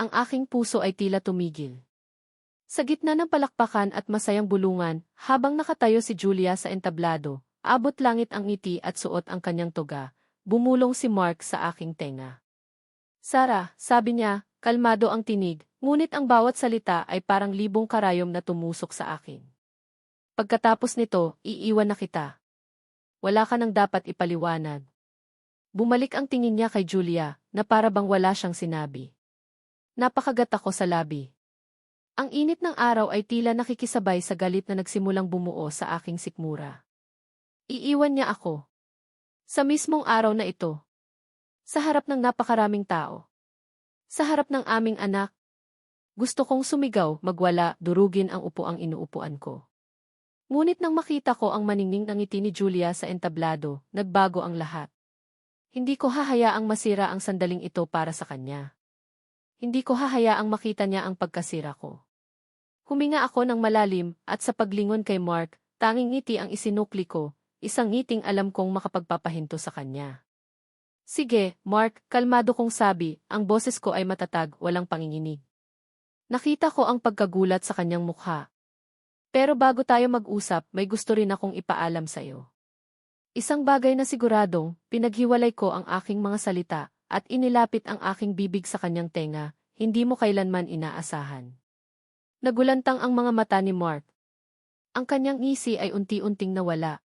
ang aking puso ay tila tumigil. Sa gitna ng palakpakan at masayang bulungan, habang nakatayo si Julia sa entablado, abot langit ang ngiti at suot ang kanyang toga, bumulong si Mark sa aking tenga. Sara, sabi niya, kalmado ang tinig, ngunit ang bawat salita ay parang libong karayom na tumusok sa akin. Pagkatapos nito, iiwan na kita. Wala ka nang dapat ipaliwanag. Bumalik ang tingin niya kay Julia, na para bang wala siyang sinabi. Napakagat ako sa labi. Ang init ng araw ay tila nakikisabay sa galit na nagsimulang bumuo sa aking sikmura. Iiwan niya ako. Sa mismong araw na ito. Sa harap ng napakaraming tao. Sa harap ng aming anak. Gusto kong sumigaw, magwala, durugin ang upo ang inuupuan ko. Ngunit nang makita ko ang maningning ng ngiti ni Julia sa entablado, nagbago ang lahat. Hindi ko hahayaang masira ang sandaling ito para sa kanya. Hindi ko hahayaang makita niya ang pagkasira ko. Huminga ako ng malalim at sa paglingon kay Mark, tanging ngiti ang isinukli ko, isang ngiting alam kong makapagpapahinto sa kanya. Sige, Mark, kalmado kong sabi, ang boses ko ay matatag, walang panginginig. Nakita ko ang pagkagulat sa kanyang mukha. Pero bago tayo mag-usap, may gusto rin akong ipaalam sa'yo. Isang bagay na siguradong, pinaghiwalay ko ang aking mga salita, at inilapit ang aking bibig sa kanyang tenga, hindi mo kailanman inaasahan. Nagulantang ang mga mata ni Mark. Ang kanyang ngisi ay unti-unting nawala.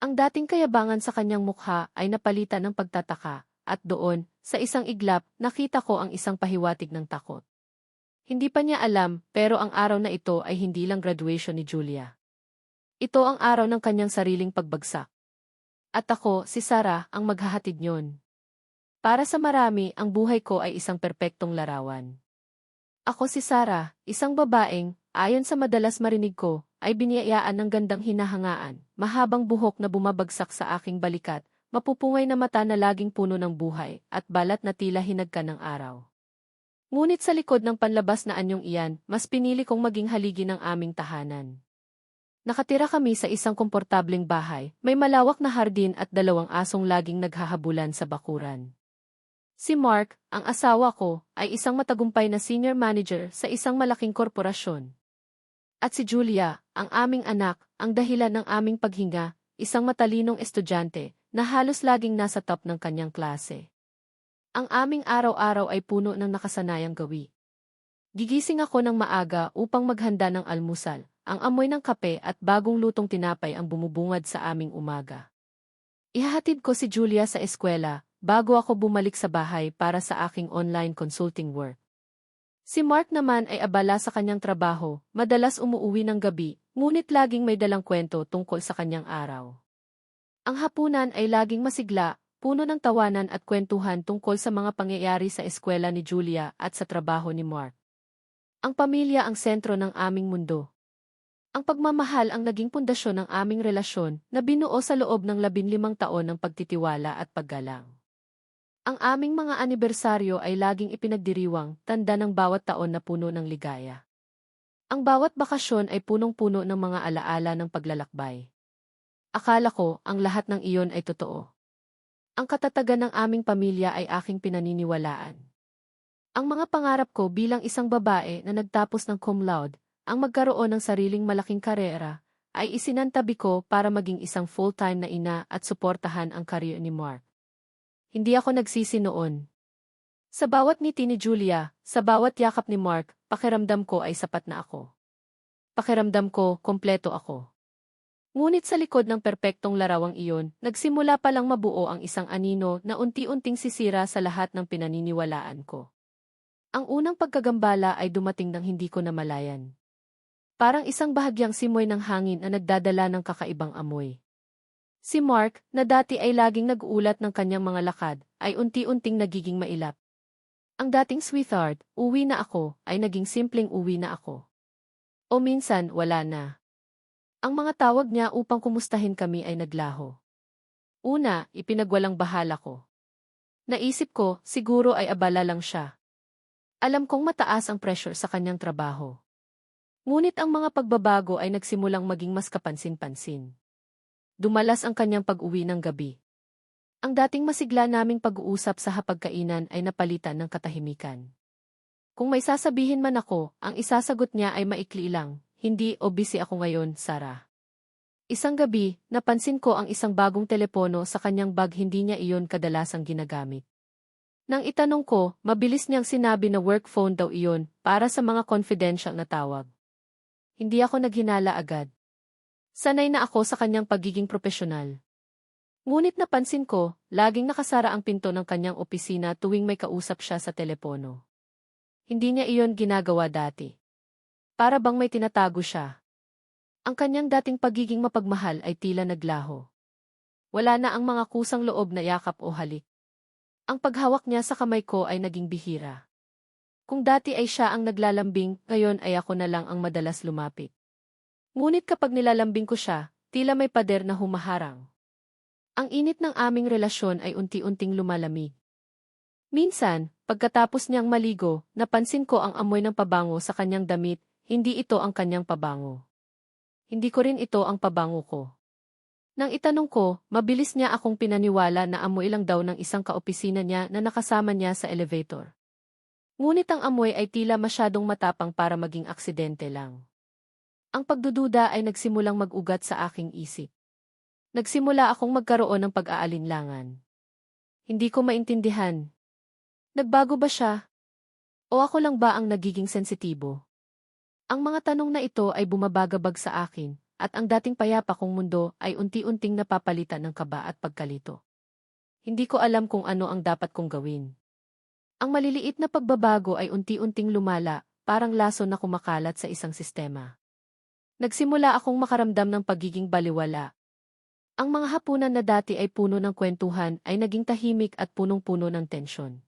Ang dating kayabangan sa kanyang mukha ay napalitan ng pagtataka, at doon, sa isang iglap, nakita ko ang isang pahiwatig ng takot. Hindi pa niya alam, pero ang araw na ito ay hindi lang graduation ni Julia. Ito ang araw ng kanyang sariling pagbagsak. At ako, si Sarah, ang maghahatid niyon. Para sa marami, ang buhay ko ay isang perpektong larawan. Ako si Sarah, isang babaeng, ayon sa madalas marinig ko, ay biniyayaan ng gandang hinahangaan, mahabang buhok na bumabagsak sa aking balikat, mapupungay na mata na laging puno ng buhay, at balat na tila hinagka ng araw. Ngunit sa likod ng panlabas na anyong iyan, mas pinili kong maging haligi ng aming tahanan. Nakatira kami sa isang komportableng bahay, may malawak na hardin at dalawang asong laging naghahabulan sa bakuran. Si Mark, ang asawa ko, ay isang matagumpay na senior manager sa isang malaking korporasyon. At si Julia, ang aming anak, ang dahilan ng aming paghinga, isang matalinong estudyante, na halos laging nasa top ng kanyang klase. Ang aming araw-araw ay puno ng nakasanayang gawi. Gigising ako ng maaga upang maghanda ng almusal, ang amoy ng kape at bagong lutong tinapay ang bumubungad sa aming umaga. Ihahatid ko si Julia sa eskwela, bago ako bumalik sa bahay para sa aking online consulting work. Si Mark naman ay abala sa kanyang trabaho, madalas umuuwi ng gabi, ngunit laging may dalang kwento tungkol sa kanyang araw. Ang hapunan ay laging masigla, puno ng tawanan at kwentuhan tungkol sa mga pangyayari sa eskwela ni Julia at sa trabaho ni Mark. Ang pamilya ang sentro ng aming mundo. Ang pagmamahal ang naging pundasyon ng aming relasyon na binuo sa loob ng labinlimang taon ng pagtitiwala at paggalang. Ang aming mga anibersaryo ay laging ipinagdiriwang, tanda ng bawat taon na puno ng ligaya. Ang bawat bakasyon ay punong-puno ng mga alaala ng paglalakbay. Akala ko, ang lahat ng iyon ay totoo. Ang katatagan ng aming pamilya ay aking pinaniniwalaan. Ang mga pangarap ko bilang isang babae na nagtapos ng cum laude, ang magkaroon ng sariling malaking karera, ay isinantabi ko para maging isang full-time na ina at suportahan ang career ni Mark. Hindi ako nagsisi noon. Sa bawat ngiti ni Julia, sa bawat yakap ni Mark, pakiramdam ko ay sapat na ako. Pakiramdam ko, kompleto ako. Ngunit sa likod ng perpektong larawang iyon, nagsimula palang mabuo ang isang anino na unti-unting sisira sa lahat ng pinaniniwalaan ko. Ang unang pagkagambala ay dumating ng hindi ko namalayan. Parang isang bahagyang simoy ng hangin na nagdadala ng kakaibang amoy. Si Mark, na dati ay laging nag-uulat ng kanyang mga lakad, ay unti-unting nagiging mailap. Ang dating sweetheart, uwi na ako, ay naging simpleng uwi na ako. O minsan, wala na. Ang mga tawag niya upang kumustahin kami ay naglaho. Una, ipinagwalang bahala ko. Naisip ko, siguro ay abala lang siya. Alam kong mataas ang pressure sa kanyang trabaho. Ngunit ang mga pagbabago ay nagsimulang maging mas kapansin-pansin. Dumalas ang kanyang pag-uwi ng gabi. Ang dating masigla naming pag-uusap sa hapagkainan ay napalitan ng katahimikan. Kung may sasabihin man ako, ang isasagot niya ay maikli lang, hindi o busy ako ngayon, Sarah. Isang gabi, napansin ko ang isang bagong telepono sa kanyang bag hindi niya iyon kadalasang ginagamit. Nang itanong ko, mabilis niyang sinabi na work phone daw iyon para sa mga confidential na tawag. Hindi ako naghinala agad. Sanay na ako sa kanyang pagiging profesional. Ngunit napansin ko, laging nakasara ang pinto ng kanyang opisina tuwing may kausap siya sa telepono. Hindi niya iyon ginagawa dati. Para bang may tinatago siya. Ang kanyang dating pagiging mapagmahal ay tila naglaho. Wala na ang mga kusang loob na yakap o halik. Ang paghawak niya sa kamay ko ay naging bihira. Kung dati ay siya ang naglalambing, ngayon ay ako na lang ang madalas lumapit. Ngunit kapag nilalambing ko siya, tila may pader na humaharang. Ang init ng aming relasyon ay unti-unting lumalamig. Minsan, pagkatapos niyang maligo, napansin ko ang amoy ng pabango sa kanyang damit, hindi ito ang kanyang pabango. Hindi ko rin ito ang pabango ko. Nang itanong ko, mabilis niya akong pinaniwala na amoy lang daw ng isang kaopisina niya na nakasama niya sa elevator. Ngunit ang amoy ay tila masyadong matapang para maging aksidente lang. Ang pagdududa ay nagsimulang mag-ugat sa aking isip. Nagsimula akong magkaroon ng pag-aalinlangan. Hindi ko maintindihan. Nagbago ba siya? O ako lang ba ang nagiging sensitibo? Ang mga tanong na ito ay bumabagabag sa akin, at ang dating payapa kong mundo ay unti-unting napapalitan ng kaba at pagkalito. Hindi ko alam kung ano ang dapat kong gawin. Ang maliliit na pagbabago ay unti-unting lumala, parang laso na kumakalat sa isang sistema. Nagsimula akong makaramdam ng pagiging baliwala. Ang mga hapunan na dati ay puno ng kwentuhan ay naging tahimik at punong-puno ng tensyon.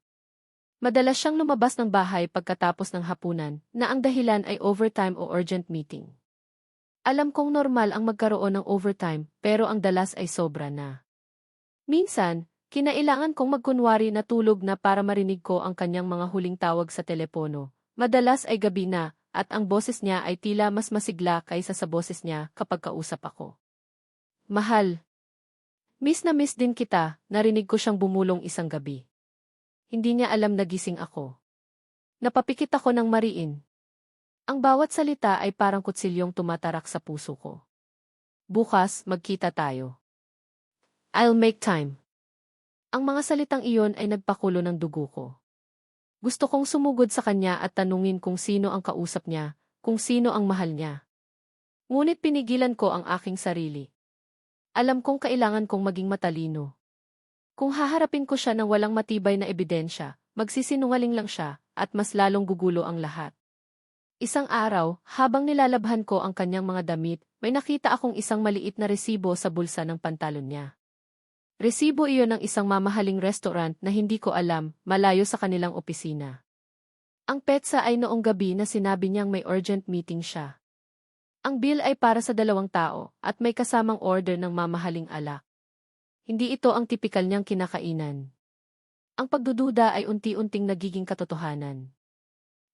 Madalas siyang lumabas ng bahay pagkatapos ng hapunan na ang dahilan ay overtime o urgent meeting. Alam kong normal ang magkaroon ng overtime, pero ang dalas ay sobra na. Minsan, kinailangan kong magkunwari na tulog na para marinig ko ang kanyang mga huling tawag sa telepono. Madalas ay gabi na, at ang boses niya ay tila mas masigla kaysa sa boses niya kapag kausap ako. Mahal. Miss na miss din kita, narinig ko siyang bumulong isang gabi. Hindi niya alam na gising ako. Napapikit ako ng mariin. Ang bawat salita ay parang kutsilyong tumatarak sa puso ko. Bukas, magkita tayo. I'll make time. Ang mga salitang iyon ay nagpakulo ng dugo ko. Gusto kong sumugod sa kanya at tanungin kung sino ang kausap niya, kung sino ang mahal niya. Ngunit pinigilan ko ang aking sarili. Alam kong kailangan kong maging matalino. Kung haharapin ko siya ng walang matibay na ebidensya, magsisinungaling lang siya, at mas lalong gugulo ang lahat. Isang araw, habang nilalabhan ko ang kanyang mga damit, may nakita akong isang maliit na resibo sa bulsa ng pantalon niya. Resibo iyon ng isang mamahaling restaurant na hindi ko alam, malayo sa kanilang opisina. Ang petsa ay noong gabi na sinabi niyang may urgent meeting siya. Ang bill ay para sa dalawang tao at may kasamang order ng mamahaling alak. Hindi ito ang tipikal niyang kinakainan. Ang pagdududa ay unti-unting nagiging katotohanan.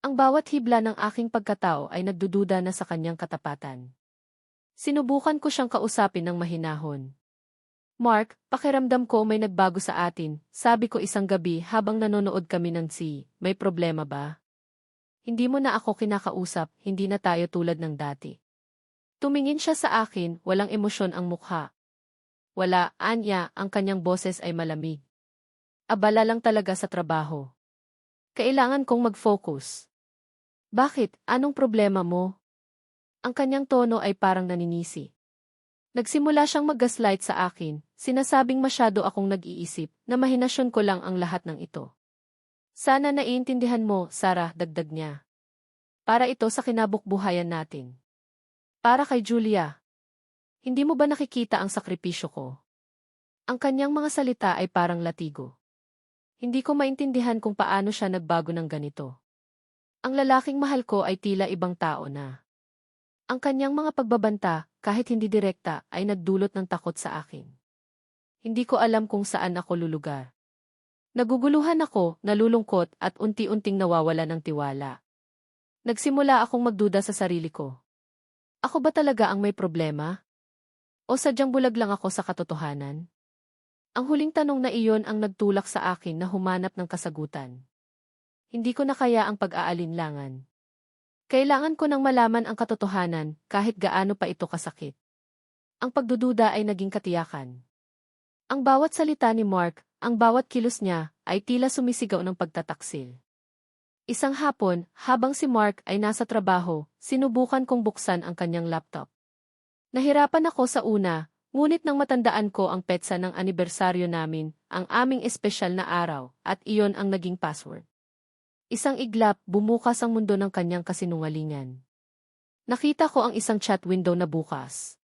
Ang bawat hibla ng aking pagkatao ay nagdududa na sa kanyang katapatan. Sinubukan ko siyang kausapin ng mahinahon. Mark, pakiramdam ko may nagbago sa atin, sabi ko isang gabi habang nanonood kami ng si, may problema ba? Hindi mo na ako kinakausap, hindi na tayo tulad ng dati. Tumingin siya sa akin, walang emosyon ang mukha. Wala, anya, ang kanyang boses ay malamig. Abala lang talaga sa trabaho. Kailangan kong mag-focus. Bakit? Anong problema mo? Ang kanyang tono ay parang naninisi. Nagsimula siyang mag-gaslight sa akin, sinasabing masyado akong nag-iisip, na mahinasyon ko lang ang lahat ng ito. Sana naiintindihan mo, Sarah, dagdag niya. Para ito sa kinabukbuhayan natin. Para kay Julia. Hindi mo ba nakikita ang sakripisyo ko? Ang kanyang mga salita ay parang latigo. Hindi ko maintindihan kung paano siya nagbago ng ganito. Ang lalaking mahal ko ay tila ibang tao na. Ang kanyang mga pagbabanta, kahit hindi direkta, ay nagdulot ng takot sa akin. Hindi ko alam kung saan ako lulugar. Naguguluhan ako, nalulungkot at unti-unting nawawala ng tiwala. Nagsimula akong magduda sa sarili ko. Ako ba talaga ang may problema? O sadyang bulag lang ako sa katotohanan? Ang huling tanong na iyon ang nagtulak sa akin na humanap ng kasagutan. Hindi ko na kaya ang pag-aalinlangan. Kailangan ko nang malaman ang katotohanan kahit gaano pa ito kasakit. Ang pagdududa ay naging katiyakan. Ang bawat salita ni Mark, ang bawat kilos niya, ay tila sumisigaw ng pagtataksil. Isang hapon, habang si Mark ay nasa trabaho, sinubukan kong buksan ang kanyang laptop. Nahirapan ako sa una, ngunit nang matandaan ko ang petsa ng anibersaryo namin, ang aming espesyal na araw, at iyon ang naging password. Isang iglap, bumukas ang mundo ng kanyang kasinungalingan. Nakita ko ang isang chat window na bukas.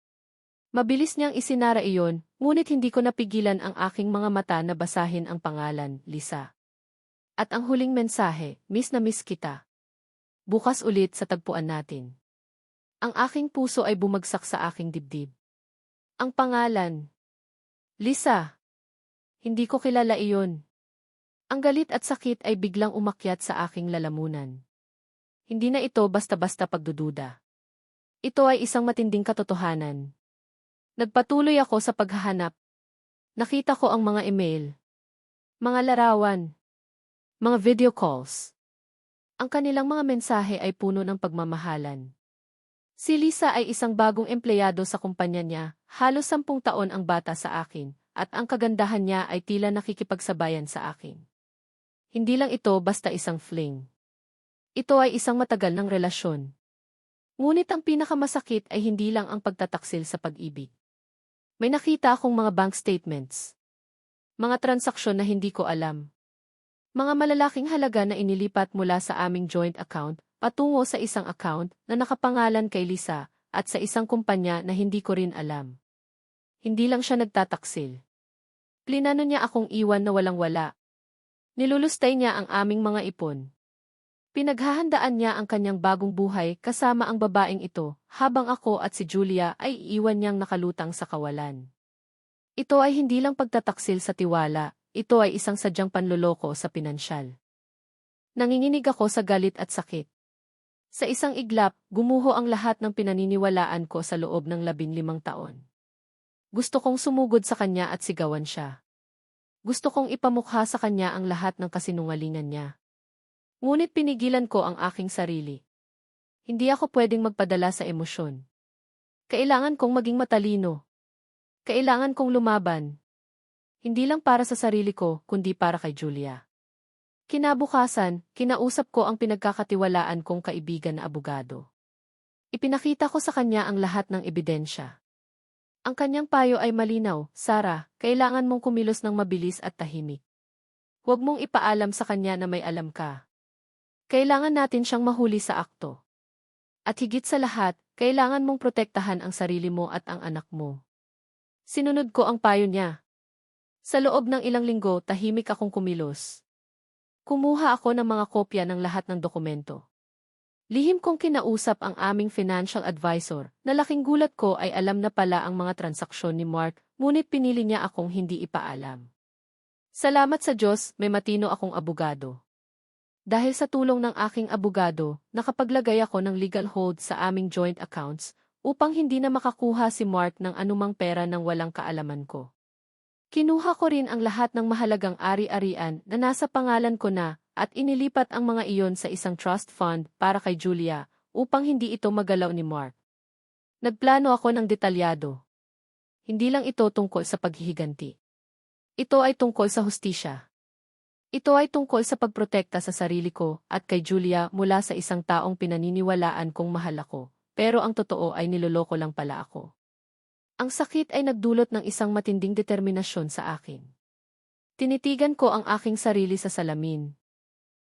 Mabilis niyang isinara iyon, ngunit hindi ko napigilan ang aking mga mata na basahin ang pangalan, Lisa. At ang huling mensahe, miss na miss kita. Bukas ulit sa tagpuan natin. Ang aking puso ay bumagsak sa aking dibdib. Ang pangalan. Lisa. Hindi ko kilala iyon. Ang galit at sakit ay biglang umakyat sa aking lalamunan. Hindi na ito basta-basta pagdududa. Ito ay isang matinding katotohanan. Nagpatuloy ako sa paghahanap. Nakita ko ang mga email, mga larawan, mga video calls. Ang kanilang mga mensahe ay puno ng pagmamahalan. Si Lisa ay isang bagong empleyado sa kumpanya niya, halos sampung taon ang bata sa akin, at ang kagandahan niya ay tila nakikipagsabayan sa akin. Hindi lang ito basta isang fling. Ito ay isang matagal ng relasyon. Ngunit ang pinakamasakit ay hindi lang ang pagtataksil sa pag-ibig. May nakita akong mga bank statements. Mga transaksyon na hindi ko alam. Mga malalaking halaga na inilipat mula sa aming joint account patungo sa isang account na nakapangalan kay Lisa at sa isang kumpanya na hindi ko rin alam. Hindi lang siya nagtataksil. Plinano niya akong iwan na walang-wala Nilulustay niya ang aming mga ipon. Pinaghahandaan niya ang kanyang bagong buhay kasama ang babaeng ito, habang ako at si Julia ay iwan niyang nakalutang sa kawalan. Ito ay hindi lang pagtataksil sa tiwala, ito ay isang sadyang panloloko sa pinansyal. Nanginginig ako sa galit at sakit. Sa isang iglap, gumuho ang lahat ng pinaniniwalaan ko sa loob ng labinlimang taon. Gusto kong sumugod sa kanya at sigawan siya. Gusto kong ipamukha sa kanya ang lahat ng kasinungalingan niya. Ngunit pinigilan ko ang aking sarili. Hindi ako pwedeng magpadala sa emosyon. Kailangan kong maging matalino. Kailangan kong lumaban. Hindi lang para sa sarili ko, kundi para kay Julia. Kinabukasan, kinausap ko ang pinagkakatiwalaan kong kaibigan na abogado. Ipinakita ko sa kanya ang lahat ng ebidensya. Ang kanyang payo ay malinaw, Sara, kailangan mong kumilos ng mabilis at tahimik. Huwag mong ipaalam sa kanya na may alam ka. Kailangan natin siyang mahuli sa akto. At higit sa lahat, kailangan mong protektahan ang sarili mo at ang anak mo. Sinunod ko ang payo niya. Sa loob ng ilang linggo, tahimik akong kumilos. Kumuha ako ng mga kopya ng lahat ng dokumento. Lihim kong kinausap ang aming financial advisor, na laking gulat ko ay alam na pala ang mga transaksyon ni Mark, ngunit pinili niya akong hindi ipaalam. Salamat sa Diyos, may matino akong abogado. Dahil sa tulong ng aking abogado, nakapaglagay ako ng legal hold sa aming joint accounts upang hindi na makakuha si Mark ng anumang pera ng walang kaalaman ko. Kinuha ko rin ang lahat ng mahalagang ari-arian na nasa pangalan ko na at inilipat ang mga iyon sa isang trust fund para kay Julia upang hindi ito magalaw ni Mark. Nagplano ako ng detalyado. Hindi lang ito tungkol sa paghihiganti. Ito ay tungkol sa hustisya. Ito ay tungkol sa pagprotekta sa sarili ko at kay Julia mula sa isang taong pinaniniwalaan kong mahal ako, pero ang totoo ay niloloko lang pala ako. Ang sakit ay nagdulot ng isang matinding determinasyon sa akin. Tinitigan ko ang aking sarili sa salamin,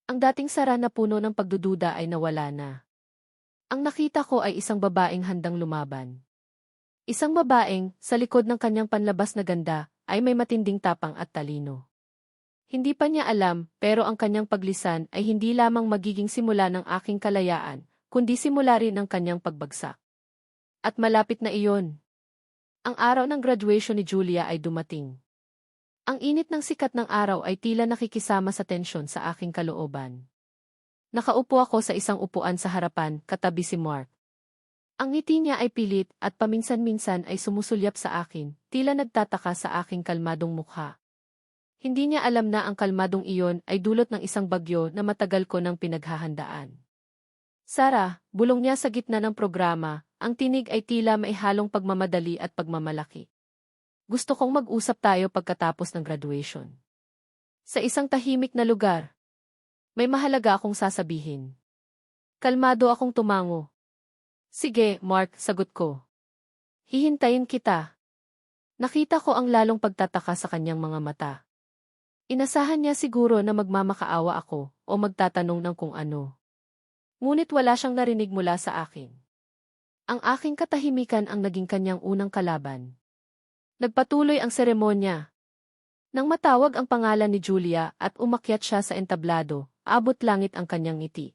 ang dating sara na puno ng pagdududa ay nawala na. Ang nakita ko ay isang babaeng handang lumaban. Isang babaeng, sa likod ng kanyang panlabas na ganda, ay may matinding tapang at talino. Hindi pa niya alam, pero ang kanyang paglisan ay hindi lamang magiging simula ng aking kalayaan, kundi simula rin ng kanyang pagbagsak. At malapit na iyon. Ang araw ng graduation ni Julia ay dumating. Ang init ng sikat ng araw ay tila nakikisama sa tensyon sa aking kalooban. Nakaupo ako sa isang upuan sa harapan, katabi si Mark. Ang ngiti niya ay pilit at paminsan-minsan ay sumusulyap sa akin, tila nagtataka sa aking kalmadong mukha. Hindi niya alam na ang kalmadong iyon ay dulot ng isang bagyo na matagal ko nang pinaghahandaan. Sara, bulong niya sa gitna ng programa, ang tinig ay tila may halong pagmamadali at pagmamalaki. Gusto kong mag-usap tayo pagkatapos ng graduation. Sa isang tahimik na lugar. May mahalaga akong sasabihin. Kalmado akong tumango. Sige, Mark, sagot ko. Hihintayin kita. Nakita ko ang lalong pagtataka sa kanyang mga mata. Inasahan niya siguro na magmamakaawa ako o magtatanong ng kung ano. Ngunit wala siyang narinig mula sa akin. Ang aking katahimikan ang naging kanyang unang kalaban. Nagpatuloy ang seremonya. Nang matawag ang pangalan ni Julia at umakyat siya sa entablado, abot langit ang kanyang ngiti.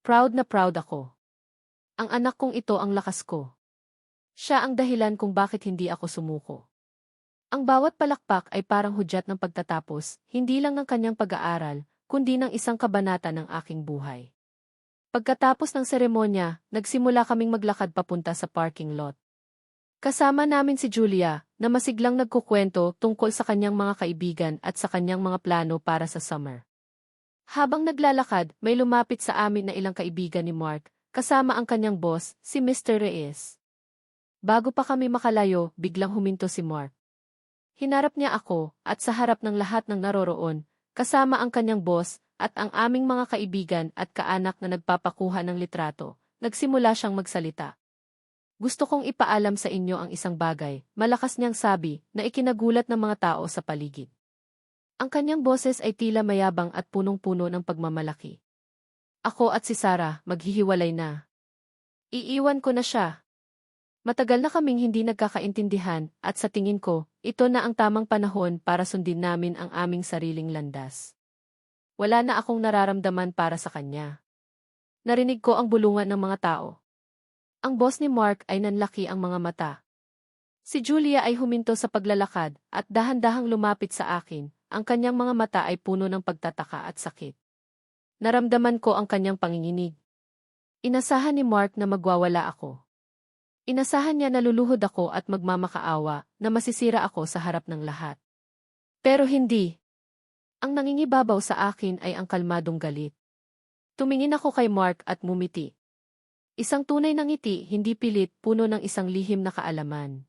Proud na proud ako. Ang anak kong ito ang lakas ko. Siya ang dahilan kung bakit hindi ako sumuko. Ang bawat palakpak ay parang hudyat ng pagtatapos, hindi lang ng kanyang pag-aaral, kundi ng isang kabanata ng aking buhay. Pagkatapos ng seremonya, nagsimula kaming maglakad papunta sa parking lot. Kasama namin si Julia, na masiglang nagkukwento tungkol sa kanyang mga kaibigan at sa kanyang mga plano para sa summer. Habang naglalakad, may lumapit sa amin na ilang kaibigan ni Mark, kasama ang kanyang boss, si Mr. Reyes. Bago pa kami makalayo, biglang huminto si Mark. Hinarap niya ako, at sa harap ng lahat ng naroroon, kasama ang kanyang boss, at ang aming mga kaibigan at kaanak na nagpapakuha ng litrato, nagsimula siyang magsalita. Gusto kong ipaalam sa inyo ang isang bagay, malakas niyang sabi, na ikinagulat ng mga tao sa paligid. Ang kanyang boses ay tila mayabang at punong-puno ng pagmamalaki. Ako at si Sarah, maghihiwalay na. Iiwan ko na siya. Matagal na kaming hindi nagkakaintindihan at sa tingin ko, ito na ang tamang panahon para sundin namin ang aming sariling landas. Wala na akong nararamdaman para sa kanya. Narinig ko ang bulungan ng mga tao. Ang boss ni Mark ay nanlaki ang mga mata. Si Julia ay huminto sa paglalakad at dahan-dahang lumapit sa akin, ang kanyang mga mata ay puno ng pagtataka at sakit. Naramdaman ko ang kanyang panginginig. Inasahan ni Mark na magwawala ako. Inasahan niya na luluhod ako at magmamakaawa na masisira ako sa harap ng lahat. Pero hindi. Ang nangingibabaw sa akin ay ang kalmadong galit. Tumingin ako kay Mark at mumiti. Isang tunay na ngiti, hindi pilit, puno ng isang lihim na kaalaman.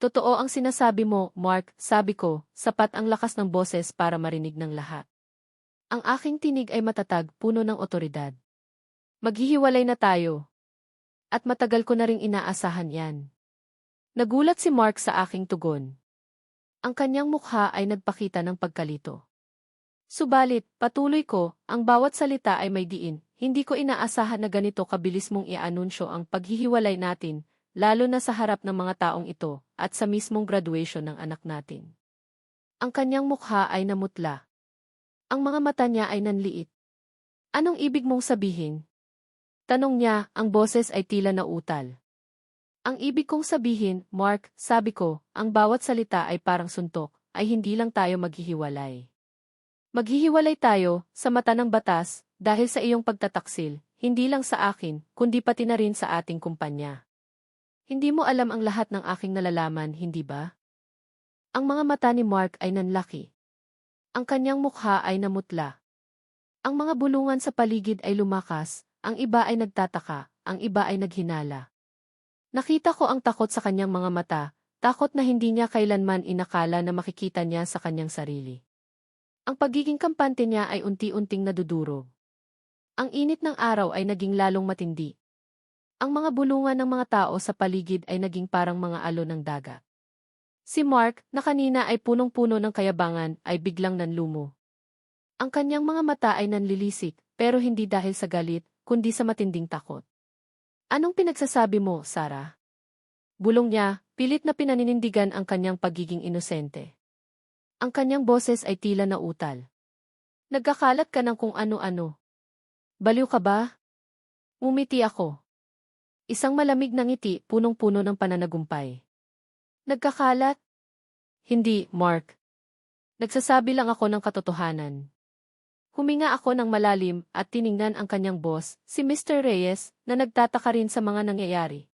Totoo ang sinasabi mo, Mark, sabi ko, sapat ang lakas ng boses para marinig ng lahat. Ang aking tinig ay matatag, puno ng otoridad. Maghihiwalay na tayo. At matagal ko na ring inaasahan yan. Nagulat si Mark sa aking tugon. Ang kanyang mukha ay nagpakita ng pagkalito. Subalit, patuloy ko, ang bawat salita ay may diin, hindi ko inaasahan na ganito kabilis mong i-anunsyo ang paghihiwalay natin, lalo na sa harap ng mga taong ito, at sa mismong graduation ng anak natin. Ang kanyang mukha ay namutla. Ang mga mata niya ay nanliit. Anong ibig mong sabihin? Tanong niya, ang boses ay tila nautal. Ang ibig kong sabihin, Mark, sabi ko, ang bawat salita ay parang suntok, ay hindi lang tayo maghihiwalay. Maghihiwalay tayo, sa mata ng batas, dahil sa iyong pagtataksil, hindi lang sa akin, kundi pati na rin sa ating kumpanya. Hindi mo alam ang lahat ng aking nalalaman, hindi ba? Ang mga mata ni Mark ay nanlaki. Ang kanyang mukha ay namutla. Ang mga bulungan sa paligid ay lumakas, ang iba ay nagtataka, ang iba ay naghinala. Nakita ko ang takot sa kanyang mga mata, takot na hindi niya kailanman inakala na makikita niya sa kanyang sarili. Ang pagiging kampante niya ay unti-unting nadudurog. Ang init ng araw ay naging lalong matindi. Ang mga bulungan ng mga tao sa paligid ay naging parang mga alo ng dagat. Si Mark, na kanina ay punong-puno ng kayabangan, ay biglang nanlumo. Ang kanyang mga mata ay nanlilisik, pero hindi dahil sa galit, kundi sa matinding takot. Anong pinagsasabi mo, Sarah? Bulong niya, pilit na pinaninindigan ang kanyang pagiging inosente. Ang kanyang boses ay tila na utal. Nagkakalat ka ng kung ano-ano. Baliw ka ba? Umiti ako. Isang malamig na ngiti, punong-puno ng pananagumpay. Nagkakalat? Hindi, Mark. Nagsasabi lang ako ng katotohanan. Huminga ako ng malalim at tiningnan ang kanyang boss, si Mr. Reyes, na nagtataka rin sa mga nangyayari.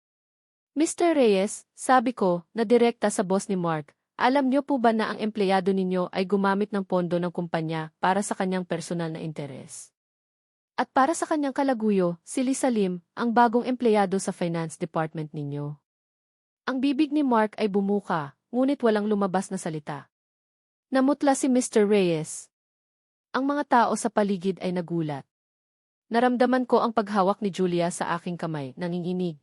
Mr. Reyes, sabi ko, na direkta sa boss ni Mark, alam niyo po ba na ang empleyado ninyo ay gumamit ng pondo ng kumpanya para sa kanyang personal na interes? At para sa kanyang kalaguyo, si Lisa Lim, ang bagong empleyado sa finance department ninyo. Ang bibig ni Mark ay bumuka, ngunit walang lumabas na salita. Namutla si Mr. Reyes. Ang mga tao sa paligid ay nagulat. Naramdaman ko ang paghawak ni Julia sa aking kamay, nanginginig.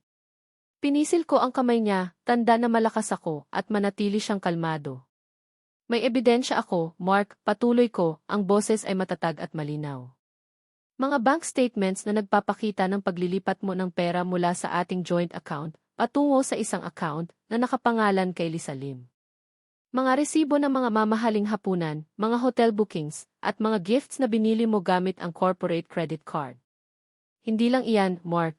Pinisil ko ang kamay niya, tanda na malakas ako, at manatili siyang kalmado. May ebidensya ako, Mark, patuloy ko, ang boses ay matatag at malinaw. Mga bank statements na nagpapakita ng paglilipat mo ng pera mula sa ating joint account patungo sa isang account na nakapangalan kay Lisa Lim. Mga resibo ng mga mamahaling hapunan, mga hotel bookings, at mga gifts na binili mo gamit ang corporate credit card. Hindi lang iyan, Mark.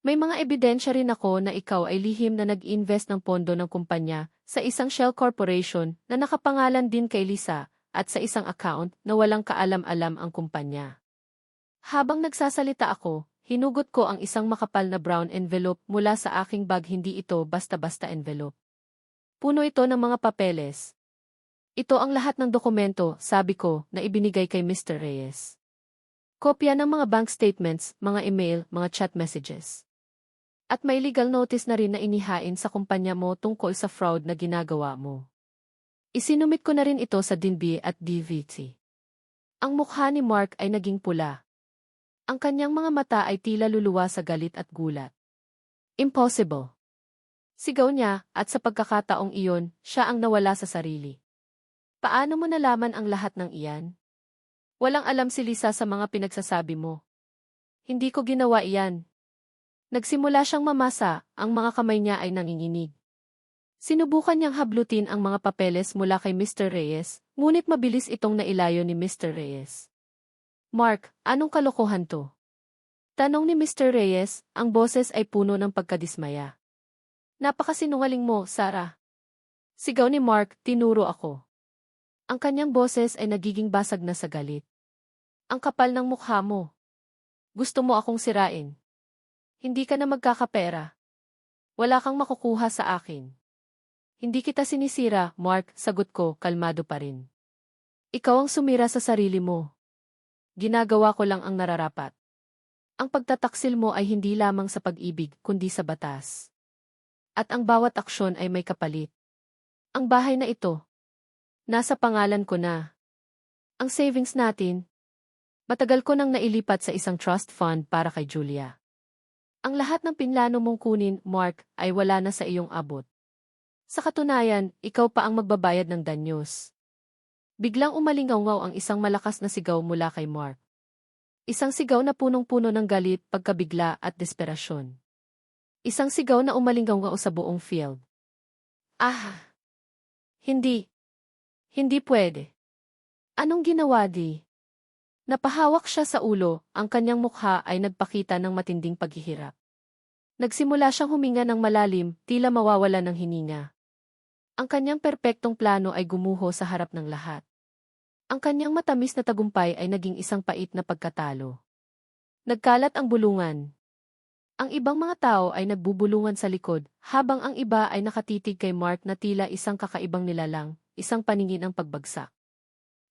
May mga ebidensya rin ako na ikaw ay lihim na nag-invest ng pondo ng kumpanya sa isang shell corporation na nakapangalan din kay Lisa at sa isang account na walang kaalam-alam ang kumpanya. Habang nagsasalita ako, hinugot ko ang isang makapal na brown envelope mula sa aking bag hindi ito basta-basta envelope. Puno ito ng mga papeles. Ito ang lahat ng dokumento, sabi ko, na ibinigay kay Mr. Reyes. Kopya ng mga bank statements, mga email, mga chat messages. At may legal notice na rin na inihain sa kumpanya mo tungkol sa fraud na ginagawa mo. Isinumit ko na rin ito sa DINB at DVT. Ang mukha ni Mark ay naging pula. Ang kanyang mga mata ay tila luluwa sa galit at gulat. Impossible. Sigaw niya, at sa pagkakataong iyon, siya ang nawala sa sarili. Paano mo nalaman ang lahat ng iyan? Walang alam si Lisa sa mga pinagsasabi mo. Hindi ko ginawa iyan. Nagsimula siyang mamasa, ang mga kamay niya ay nanginginig. Sinubukan niyang hablutin ang mga papeles mula kay Mr. Reyes, ngunit mabilis itong nailayo ni Mr. Reyes. Mark, anong kalokohan to? Tanong ni Mr. Reyes, ang boses ay puno ng pagkadismaya. Napakasinungaling mo, Sarah. Sigaw ni Mark, tinuro ako. Ang kanyang boses ay nagiging basag na sa galit. Ang kapal ng mukha mo. Gusto mo akong sirain. Hindi ka na magkakapera. Wala kang makukuha sa akin. Hindi kita sinisira, Mark, sagot ko, kalmado pa rin. Ikaw ang sumira sa sarili mo. Ginagawa ko lang ang nararapat. Ang pagtataksil mo ay hindi lamang sa pag-ibig, kundi sa batas at ang bawat aksyon ay may kapalit. Ang bahay na ito, nasa pangalan ko na. Ang savings natin, matagal ko nang nailipat sa isang trust fund para kay Julia. Ang lahat ng pinlano mong kunin, Mark, ay wala na sa iyong abot. Sa katunayan, ikaw pa ang magbabayad ng danyos. Biglang umalingaw ang isang malakas na sigaw mula kay Mark. Isang sigaw na punong-puno ng galit, pagkabigla at desperasyon. Isang sigaw na umalinggaw sa buong field. Ah! Hindi. Hindi pwede. Anong ginawa di? Napahawak siya sa ulo, ang kanyang mukha ay nagpakita ng matinding paghihirap. Nagsimula siyang huminga ng malalim, tila mawawala ng hininga. Ang kanyang perpektong plano ay gumuho sa harap ng lahat. Ang kanyang matamis na tagumpay ay naging isang pait na pagkatalo. Nagkalat ang bulungan, ang ibang mga tao ay nagbubulungan sa likod, habang ang iba ay nakatitig kay Mark na tila isang kakaibang nilalang, isang paningin ang pagbagsak.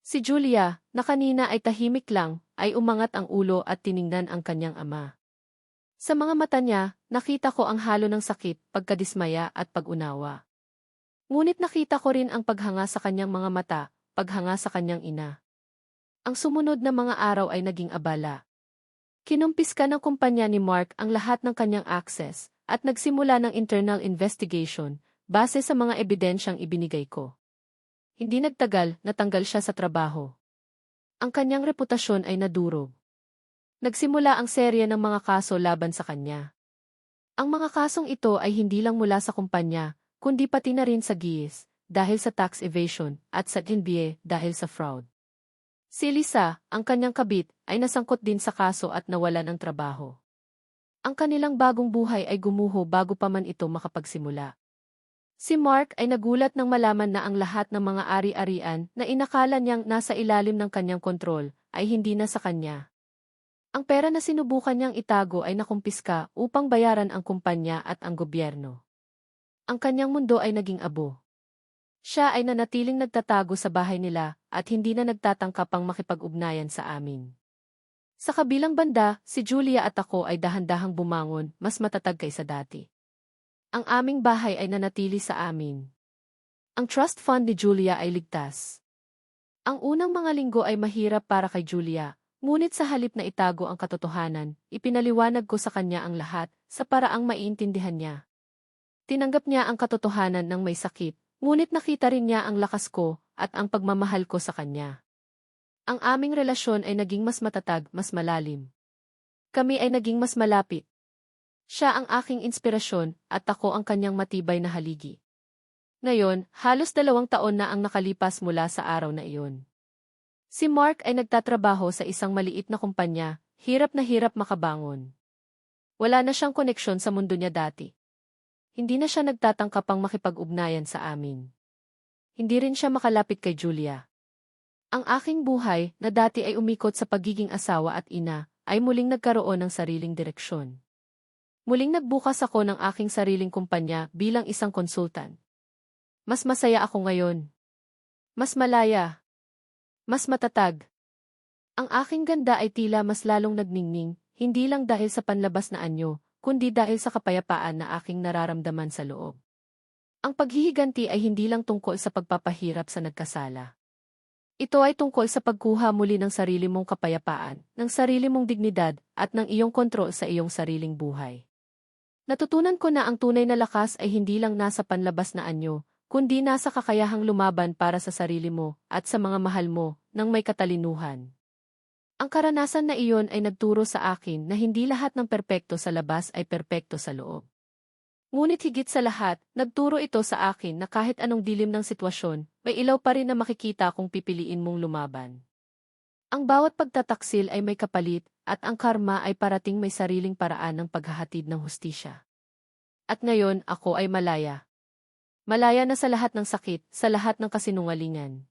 Si Julia, na kanina ay tahimik lang, ay umangat ang ulo at tiningnan ang kanyang ama. Sa mga mata niya, nakita ko ang halo ng sakit, pagkadismaya at pag-unawa. Ngunit nakita ko rin ang paghanga sa kanyang mga mata, paghanga sa kanyang ina. Ang sumunod na mga araw ay naging abala, Kinumpiska ng kumpanya ni Mark ang lahat ng kanyang access at nagsimula ng internal investigation base sa mga ebidensyang ibinigay ko. Hindi nagtagal, natanggal siya sa trabaho. Ang kanyang reputasyon ay nadurog. Nagsimula ang serye ng mga kaso laban sa kanya. Ang mga kasong ito ay hindi lang mula sa kumpanya, kundi pati na rin sa GIS, dahil sa tax evasion, at sa NBA dahil sa fraud. Si Lisa, ang kanyang kabit, ay nasangkot din sa kaso at nawalan ng trabaho. Ang kanilang bagong buhay ay gumuho bago pa man ito makapagsimula. Si Mark ay nagulat nang malaman na ang lahat ng mga ari-arian na inakala niyang nasa ilalim ng kanyang kontrol ay hindi na sa kanya. Ang pera na sinubukan niyang itago ay nakumpiska upang bayaran ang kumpanya at ang gobyerno. Ang kanyang mundo ay naging abo. Siya ay nanatiling nagtatago sa bahay nila at hindi na nagtatangka pang makipag-ugnayan sa amin. Sa kabilang banda, si Julia at ako ay dahan-dahang bumangon, mas matatag kaysa dati. Ang aming bahay ay nanatili sa amin. Ang trust fund ni Julia ay ligtas. Ang unang mga linggo ay mahirap para kay Julia, ngunit sa halip na itago ang katotohanan, ipinaliwanag ko sa kanya ang lahat, sa paraang maiintindihan niya. Tinanggap niya ang katotohanan ng may sakit, ngunit nakita rin niya ang lakas ko at ang pagmamahal ko sa kanya. Ang aming relasyon ay naging mas matatag, mas malalim. Kami ay naging mas malapit. Siya ang aking inspirasyon at ako ang kanyang matibay na haligi. Ngayon, halos dalawang taon na ang nakalipas mula sa araw na iyon. Si Mark ay nagtatrabaho sa isang maliit na kumpanya, hirap na hirap makabangon. Wala na siyang koneksyon sa mundo niya dati. Hindi na siya nagtatangka pang makipag-ugnayan sa amin. Hindi rin siya makalapit kay Julia. Ang aking buhay, na dati ay umikot sa pagiging asawa at ina, ay muling nagkaroon ng sariling direksyon. Muling nagbukas ako ng aking sariling kumpanya bilang isang konsultan. Mas masaya ako ngayon. Mas malaya. Mas matatag. Ang aking ganda ay tila mas lalong nagningning, hindi lang dahil sa panlabas na anyo, kundi dahil sa kapayapaan na aking nararamdaman sa loob. Ang paghihiganti ay hindi lang tungkol sa pagpapahirap sa nagkasala. Ito ay tungkol sa pagkuha muli ng sarili mong kapayapaan, ng sarili mong dignidad, at ng iyong kontrol sa iyong sariling buhay. Natutunan ko na ang tunay na lakas ay hindi lang nasa panlabas na anyo, kundi nasa kakayahang lumaban para sa sarili mo at sa mga mahal mo ng may katalinuhan. Ang karanasan na iyon ay nagturo sa akin na hindi lahat ng perpekto sa labas ay perpekto sa loob. Ngunit higit sa lahat, nagturo ito sa akin na kahit anong dilim ng sitwasyon, may ilaw pa rin na makikita kung pipiliin mong lumaban. Ang bawat pagtataksil ay may kapalit, at ang karma ay parating may sariling paraan ng paghahatid ng hustisya. At ngayon, ako ay malaya. Malaya na sa lahat ng sakit, sa lahat ng kasinungalingan.